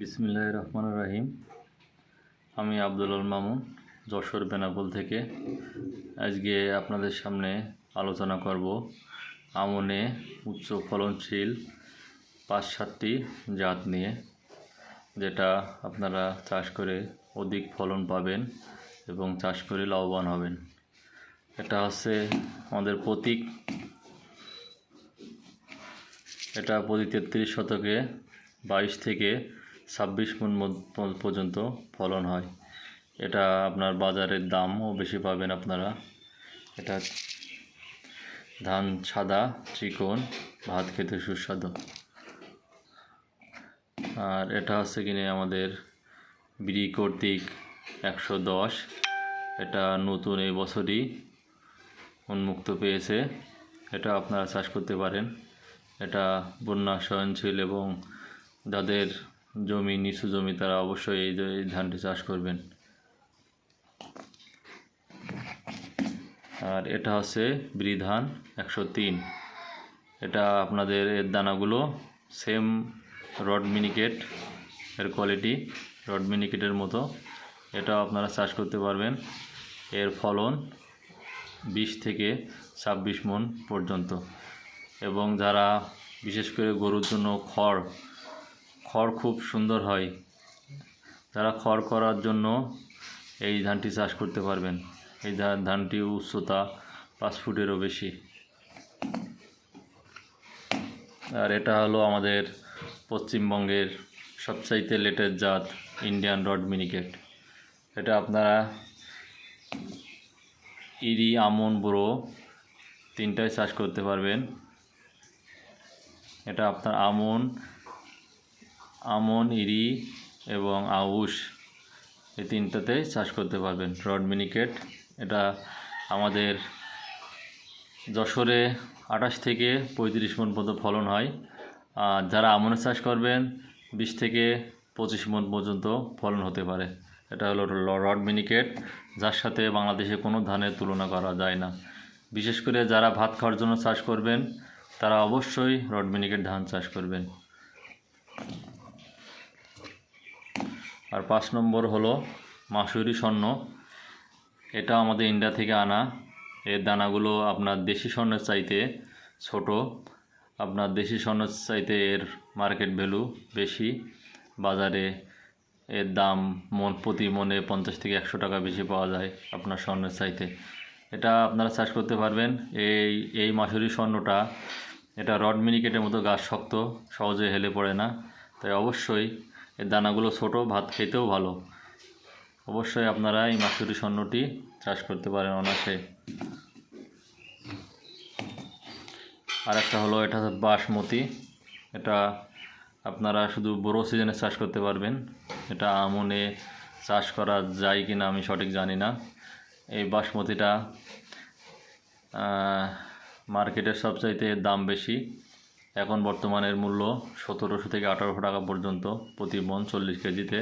বিসমিল্লাহ রহমান রাহিম। আমি আব্দুল মামুন, যশোর বেনাপোল থেকে। আজকে আপনাদের সামনে আলোচনা করব আমনে উচ্চ ফলনশীল পাঁচ সাতটি জাত নিয়ে, যেটা আপনারা চাষ করে অধিক ফলন পাবেন এবং চাষ করে লাভবান হবেন। এটা হচ্ছে আমাদের প্রতীক। এটা প্রতি তেত্রিশ শতকে বাইশ থেকে ছাব্বিশ মন পর্যন্ত ফলন হয়। এটা আপনার বাজারের দামও বেশি পাবেন আপনারা। এটা ধান সাদা, চিকন, ভাত খেতে সুস্বাদু। আর এটা হচ্ছে কিনে আমাদের বিড়ি কর্তৃক একশো দশ। এটা নতুন এই বছরই উন্মুক্ত পেয়েছে। এটা আপনারা চাষ করতে পারেন। এটা বন্যা সহনশীল এবং যাদের জমি, নিচু জমি, তারা অবশ্যই এই ধানটি চাষ করবেন। আর এটা হচ্ছে ব্রি ধান একশো তিন। এটা আপনাদের এর দানাগুলো সেম রড মিনিকেট এর কোয়ালিটি, রড মিনিকেটের মতো। এটা আপনারা চাষ করতে পারবেন। এর ফলন বিশ থেকে ছাব্বিশ মন পর্যন্ত। এবং যারা বিশেষ করে গরুর জন্য খড় খড় খুব সুন্দর হয়। তারা খড় করার জন্য এই ধানটি চাষ করতে পারবেন। এই ধানটি উচ্চতা পাঁচ ফুটেরও বেশি। আর এটা হলো আমাদের পশ্চিমবঙ্গের সবচাইতে লেটেস্ট জাত ইন্ডিয়ান রড মিনিকেট এটা আপনারা ইরি, আমন বুড়ো তিনটায় চাষ করতে পারবেন। এটা আপনার আমন আমন, ইরি এবং আউশ এই তিনটাতে চাষ করতে পারবেন। রড মিনিকেট, এটা আমাদের যশোরে আঠাশ থেকে পঁয়ত্রিশ মন পর্যন্ত ফলন হয়। আর যারা আমনের চাষ করবেন, বিশ থেকে পঁচিশ মন পর্যন্ত ফলন হতে পারে। এটা হলো রড মিনিকেট, যার সাথে বাংলাদেশে কোনো ধানের তুলনা করা যায় না। বিশেষ করে যারা ভাত খাওয়ার জন্য চাষ করবেন, তারা অবশ্যই রড মিনিকেট ধান চাষ করবেন। আর পাঁচ নম্বর হলো মাসুরি স্বর্ণ। এটা আমাদের ইন্ডিয়া থেকে আনা। এর দানাগুলো আপনার দেশি স্বর্ণের চাইতে ছোট। আপনার দেশি স্বর্ণের চাইতে এর মার্কেট ভ্যালু বেশি। বাজারে এর দাম মন, প্রতি মনে পঞ্চাশ থেকে একশো টাকা বেশি পাওয়া যায় আপনার স্বর্ণের চাইতে। এটা আপনারা চাষ করতে পারবেন। এই এই মাসুরি স্বর্ণটা, এটা রড মিনিকেটের মতো গাছ শক্ত, সহজে হেলে পড়ে না। তাই অবশ্যই এর দানাগুলো ছোট, ভাত খেতেও ভালো। অবশ্যই আপনারা এই মাসুরি স্বর্ণটি চাষ করতে পারেন অনায়াসে। আর একটা হলো, এটা বাসমতি। এটা আপনারা শুধু বড়ো সিজনে চাষ করতে পারবেন। এটা আমনে চাষ করা যায় কি না আমি সঠিক জানি না। এই বাসমতিটা মার্কেটের সবচাইতে দাম বেশি। এখন বর্তমানের মূল্য সতেরোশো থেকে আঠারোশো টাকা পর্যন্ত প্রতি মন চল্লিশ কেজিতে।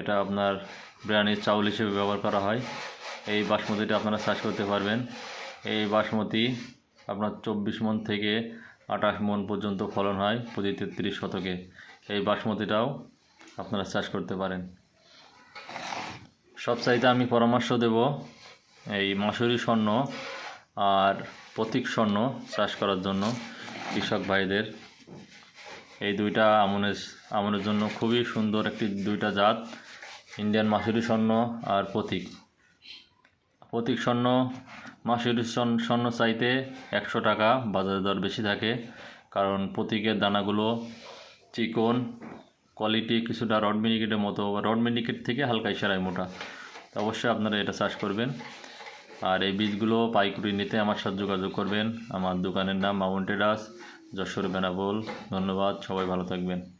এটা আপনার বিরিয়ানির চাউল হিসেবে ব্যবহার করা হয়। এই বাসমতিটা আপনারা চাষ করতে পারবেন। এই বাসমতি আপনার চব্বিশ মন থেকে আঠাশ মন পর্যন্ত ফলন হয় প্রতি তেত্রিশ শতকে। এই বাসমতিটাও আপনারা চাষ করতে পারেন। সব চাইতে আমি পরামর্শ দেব এই মাসুরি স্বর্ণ আর প্রতীক স্বর্ণ চাষ করার জন্য। কৃষক ভাইদের। এই দুইটা আমনের আমনের জন্য খুবই সুন্দর একটি দুইটা জাত, ইন্ডিয়ান মাসুরি স্বর্ণ আর প্রতীক। প্রতীক স্বর্ণ, মাসুরি স্বর্ণ- চাইতে একশো টাকা, বাজার দর বেশি থাকে, কারণ প্রতীকের দানাগুলো চিকন কোয়ালিটি কিছুটা রড মিনিকেটের মতো, রড মিনিকেট থেকে হালকা ইশারায় মোটা। অবশ্যই আপনারা এটা চাষ করবেন। আর এই বীজগুলো পাইকুরি নিতে আমার সাথে যোগাযোগ করবেন। আমার দোকানের নাম মাউন্টেডাস যশোর বেনাবল। ধন্যবাদ, সবাই ভালো থাকবেন।